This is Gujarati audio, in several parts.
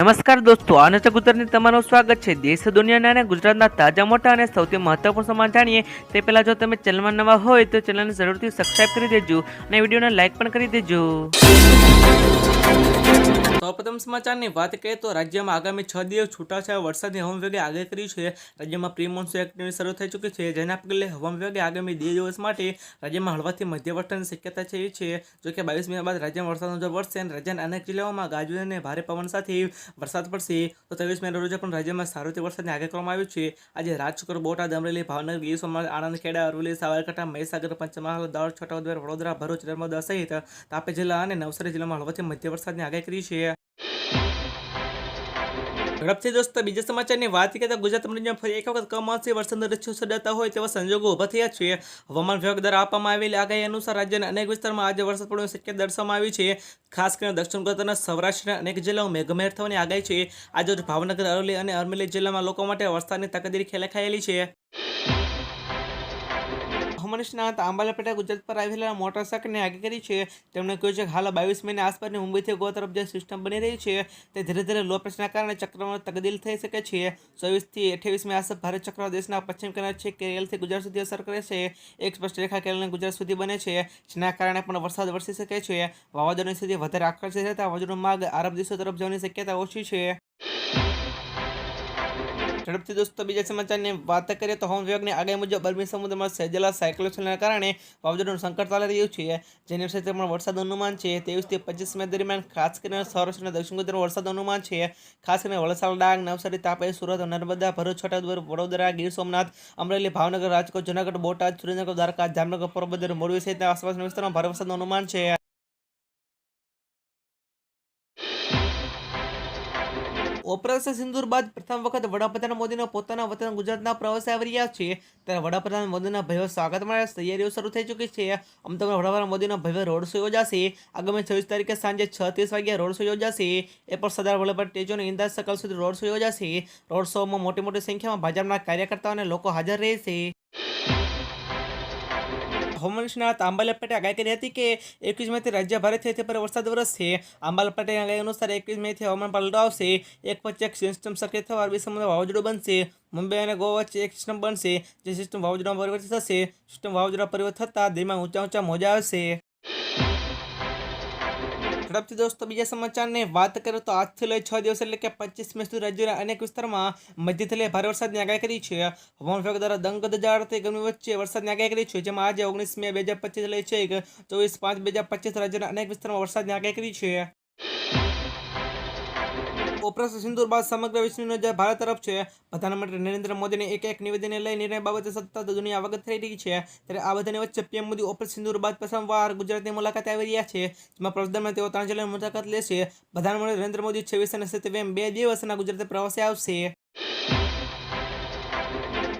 નમસ્કાર દોસ્તો આનંદ ગુજરાતની તમારું સ્વાગત છે. દેશ, દુનિયાના અને ગુજરાતના તાજા, મોટા અને સૌથી મહત્વપૂર્ણ સમાચાર જાણીએ. તે પહેલા જો તમે ચેનલમાં નવા હોય તો ચેનલને જરૂરથી સબસ્ક્રાઇબ કરી દેજો અને વિડીયોને લાઇક પણ કરી દેજો. સૌપ્રથમ સમાચારની વાત કરીએ તો રાજ્યમાં આગામી છ દિવસ છૂટાછવાયા વરસાદની હવામાન વિભાગે આગાહી કરી છે. રાજ્યમાં પ્રી મોન્સૂન એક્ટિવિટી શરૂ થઈ ચૂકી છે. જેના પગલે હવામાન વિભાગે આગામી બે દિવસ માટે રાજ્યમાં હળવાથી મધ્ય વરસાદની શક્યતા છે છે. જો કે બાવીસ મિનિટ બાદ રાજ્યમાં વરસાદનો જોર વધશે અને રાજ્યના અનેક જિલ્લાઓમાં ગાજવીજ અને ભારે પવન સાથે વરસાદ પડશે તો ત્રેવીસ મે રોજ પણ રાજ્યમાં સાર્વત્રિક વરસાદની આગાહી કરવામાં આવી છે. આજે રાજકોટ, બોટાદ, અમરેલી, ભાવનગર, ગીર સોમનાથ, આણંદ, ખેડા, અરવલ્લી, સાબરકાંઠા, મહીસાગર, પંચમહાલ, દાહોદ, છોટાઉદેપુર, વડોદરા, ભરૂચ, નર્મદા સહિત તાપી જિલ્લા અને નવસારી જિલ્લામાં હળવાથી મધ્ય વરસાદની આગાહી કરી છે. ઝડપથી દોસ્તો, બીજા સમાચારની વાત કરીએ તો ગુજરાત મનોરંજન ફરી એક વખત કમોસમી વરસાદ રચ્છુ સર્જાતા હોય તેવા સંજોગો ઊભા થયા છે. હવામાન વિભાગ દ્વારા આપવામાં આવેલી આગાહી અનુસાર રાજ્યના અનેક વિસ્તારમાં આજે વરસાદ પડવાની શક્યતા દર્શાવવામાં આવી છે. ખાસ કરીને દક્ષિણ ગુજરાતના સૌરાષ્ટ્રના અનેક જિલ્લાઓ મેઘમહેર થવાની આગાહી છે. આજે ભાવનગર, અરવલ્લી અને અરમેલી જિલ્લામાં લોકો માટે વરસાદની તકદીરી ખેલાખાયેલી છે. હવામાન નિષ્ણાત આંબાલા પેટા ગુજરાત પર આવેલા મોટર સાયકલની આગી કરી છે. તેમણે કહ્યું છે કે હાલ બાવીસ મહિના આસપાસની મુંબઈથી ગોવા તરફ જે સિસ્ટમ બની રહી છે, તે ધીરે ધીરે લો પ્રેશરના કારણે ચક્રમાં તબદીલ થઈ શકે છે. ચોવીસથી અઠ્યાવીસ મે આસપાસ ભારે ચક્ર દેશના પશ્ચિમ કિનારે છે. કેરળથી ગુજરાત સુધી અસર કરે છે. એક સ્પષ્ટ રેખા કેરળને ગુજરાત સુધી બને છે, જેના કારણે પણ વરસાદ વરસી શકે છે. વાવાઝોડાની સ્થિતિ વધારે આકર્ષિત થતાં વાવાઝોડું માર્ગ આરબ દેશો તરફ જવાની શક્યતા ઓછી છે. ઝડપથી દોસ્તો બીજા સમાચારની વાત કરીએ તો હવામાન વિભાગની આગાહી મુજબ અરબી સમુદ્રમાં સર્જેલા સાયક્લોસોનના કારણે વાવાઝોડાનું સંકટ ચાલી રહ્યું છે. જેની પણ વરસાદ અનુમાન છે. તેવીસથી પચીસ મે દરમિયાન ખાસ કરીને સૌરાષ્ટ્રના દક્ષિણ ગુજરાતમાં વરસાદ અનુમાન છે. ખાસ કરીને વલસાડ, ડાંગ, નવસારી, તાપી, સુરત, નર્મદા, ભરૂચ, છોટાઉદેપુર, વડોદરા, ગીર સોમનાથ, અમરેલી, ભાવનગર, રાજકોટ, જૂનાગઢ, બોટાદ, સુરેન્દ્રનગર, દ્વારકા, જામનગર, પોરબંદર, મોરબી સહિતના આસપાસના વિસ્તારમાં ભારે વરસાદનું અનુમાન છે. ઓપરેશન સિંદુર બાદ પ્રથમ વખત વડાપ્રધાન મોદીના પોતાના વતન ગુજરાતના પ્રવાસે આવી રહ્યા છે. ત્યારે વડાપ્રધાન મોદીના ભવ્ય સ્વાગત માટે તૈયારીઓ શરૂ થઈ ચૂકી છે. અમદાવાદ વડાપ્રધાન મોદીનો ભવ્ય રોડ શો યોજાશે. આગામી છવ્વીસ તારીખે સાંજે છ ત્રીસ વાગ્યા રોડ શો યોજાશે. એ પર સરદાર વલ્લભભાઈ ટેજોને ઇન્દા સકલ સુધી રોડ શો યોજાશે. રોડ શોમાં મોટી મોટી સંખ્યામાં ભાજપના કાર્યકર્તાઓ અને લોકો હાજર રહેશે. હવામાન નિષ્ણાત પટેલે આગાહી કરી હતી કે એકવીસ મેથી રાજ્ય ભારે થઈ પર વરસાદ વરસશે. આંબાલાલ પટેલની આગાહી અનુસાર એકવીસ મેથી હવામાન પલટો આવશે. એક પછી એક સિસ્ટમ સક્રિય થવા અરબી સમુદ્ર વાવાઝોડું બનશે. મુંબઈ અને ગોવા વચ્ચે એક સિસ્ટમ બનશે. જે સિસ્ટમ વાવાઝોડામાં પરિવર્તિત થશે. સિસ્ટમ વાવાઝોડા પરિવર્તિત થતાં દિલમાં ઊંચા ઊંચા મોજા આવશે. ઝડપથી દોસ્તો, બીજા સમાચારની વાત કરો તો આજથી લઈ છ દિવસ એટલે કે પચીસ મે સુધી રાજ્યના અનેક વિસ્તારમાં મધ્યથી લઈ ભારે વરસાદની આગાહી કરી છે. હવામાન વિભાગ દ્વારા દંગ દજાડતી ગરમી વચ્ચે વરસાદની આગાહી કરી છે, જેમાં આજે ઓગણીસ મે બે હજાર પચીસ લઈ છે ચોવીસ પાંચ બે હજાર પચીસ રાજ્યના અનેક વિસ્તારમાં વરસાદની આગાહી કરી છે. ઓપરેશન સિંદુર બાદ સમગ્ર વિશ્વની નજર ભારત તરફ છે. પ્રધાનમંત્રી નરેન્દ્ર મોદીને એક એક નિવેદનને લઈ નિર્ણય બાબતે સતત દુનિયા અવગત થઈ રહી છે. ત્યારે આ બધાની વચ્ચે પીએમ મોદી ઓપરેશન સિંદુર બાદ પ્રથમવાર ગુજરાતની મુલાકાતે આવી રહ્યા છે. જેમાં પ્રધાનમંત્રી તેઓ ત્રણ જિલ્લાની મુલાકાત લેશે. પ્રધાનમંત્રી નરેન્દ્ર મોદી છવ્વીસ અને સત્યાવીસ બે દિવસના ગુજરાત પ્રવાસે આવશે.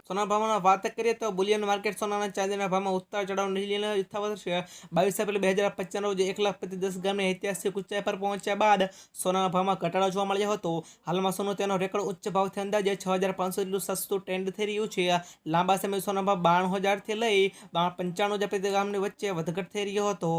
સોના ભાવમાં વાત કરીએ તો બુલિયન માર્કેટ સોનાના ચાંદીના ભાવમાં ઉતાર ચઢાવ નીચે યથાવત છે. બાવીસ એપ્રિલ બે હજાર પચીસના રોજ એક લાખ પચીસ દસ ગ્રામની ઐતિહાસિક ઊંચાઈ પર પહોંચ્યા બાદ સોનાના ભાવમાં ઘટાડો જોવા મળ્યો હતો. હાલમાં સોનું તેનો રેકોર્ડ ઉચ્ચ ભાવથી અંદાજે છ હજાર પાંચસો જેટલું સસ્તું ટ્રેન્ડ થઈ રહ્યું છે. લાંબા સમય સોના ભાવ બાણું હજારથી લઈ પંચાણું હજાર પ્રતિ ગ્રામની વચ્ચે વધઘટ થઈ રહ્યો હતો.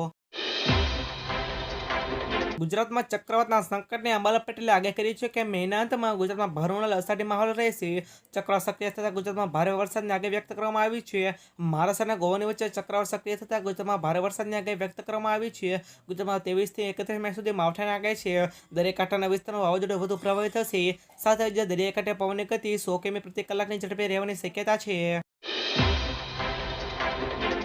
ગુજરાતમાં ચક્રવાતના સંકટને અંબાલા પટેલે આગાહી કરી છે કે મહિના અંતમાં ગુજરાતમાં ભરણોલ અષાઢી માહોલ રહેશે. ચક્ર સક્રિય થતાં ગુજરાતમાં ભારે વરસાદની આગાહી વ્યક્ત કરવામાં આવી છે. મહારાષ્ટ્ર અને ગોવાની વચ્ચે ચક્રવાત સક્રિય થતાં ગુજરાતમાં ભારે વરસાદની આગાહી વ્યક્ત કરવામાં આવી છે. ગુજરાતમાં ત્રેવીસથી એકત્રીસ મે સુધી માવઠાની આગાહી છે. દરેક કાંઠાના વિસ્તારમાં વાવાઝોડું વધુ પ્રભાવિત થશે. સાથે જ દરિયાકાંઠે પવનની ગતિ સો કિમી પ્રતિ કલાકની ઝડપે રહેવાની શક્યતા છે.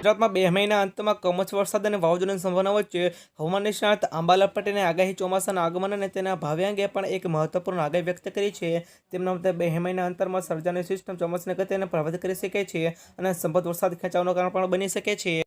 ગુજરાતમાં બે મહિના અંતમાં કમોસમી વરસાદ અને વાવાઝોડાની સંભાવના વચ્ચે હવામાન નિષ્ણાત આંબાલા પટેલે આગાહી ચોમાસાના આગમન અને તેના ભાવ્ય અંગે પણ એક મહત્વપૂર્ણ આગાહી વ્યક્ત કરી છે. તેમના મતે બે મહિના અંતરમાં સર્જાની સિસ્ટમ ચોમાસાની ગતિને પ્રભાવિત કરી શકે છે અને સંભવિત વરસાદ ખેંચાવાનું કારણ પણ બની શકે છે.